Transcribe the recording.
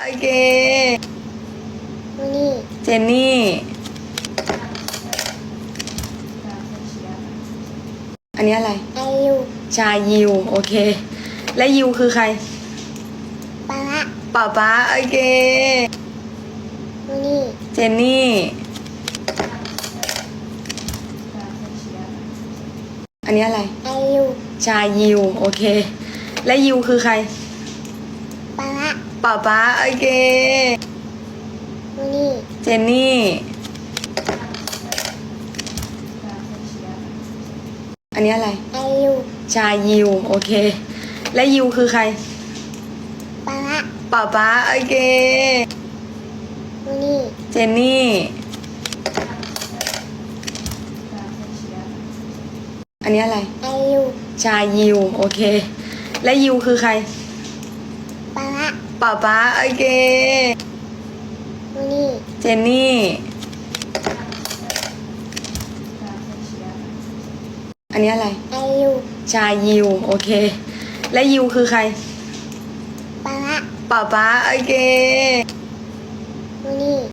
โอเค นี่เจนนี่ อันนี้อะไรอายุชายิว โอเค และยิวคือใครปะละป้าป้าโอเค นี่เจนนี่ อันนี้อะไรอายุชายิว โอเค และยิวคือใครปะละ ป้าป้าโอเค นี่เจนนี่ อันนี้อะไรอายุชายิว โอเค และยิวคือใครปะละป้าป้าโอเค นี่เจนนี่ อันนี้อะไรอายุชายิว โอเค และยิวคือใคร ปะละป้าป้าโอเค นี่เจนนี่ อันนี้อะไรอายุชายิว โอเค และยิวคือใคร ปะละป้าป้าโอเคนี่